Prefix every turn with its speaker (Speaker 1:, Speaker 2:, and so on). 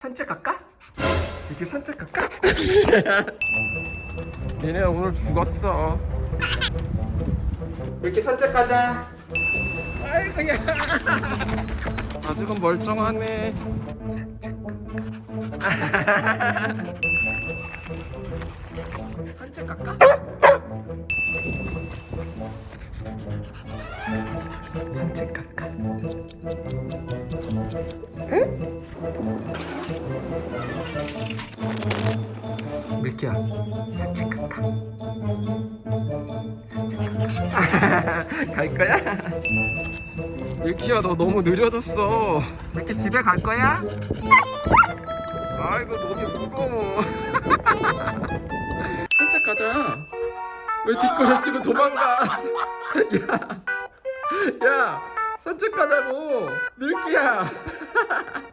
Speaker 1: 산책 갈까? 이렇게 산책 갈까? 얘네 오늘 죽었어. 이렇게 산책 가자. 아이고야. 아직은 멀쩡하네. 산책 갈까? 산책 갈까? 밀키야 산책 갈까? 산책 갈까? 갈 거야? 밀키야 너 너무 느려졌어 밀키 집에 갈 거야? 아이고 너무 무거워 산책 가자 왜 뒷걸음 치고 도망가 야, 야 산책 가자고 밀키야 ha ha ha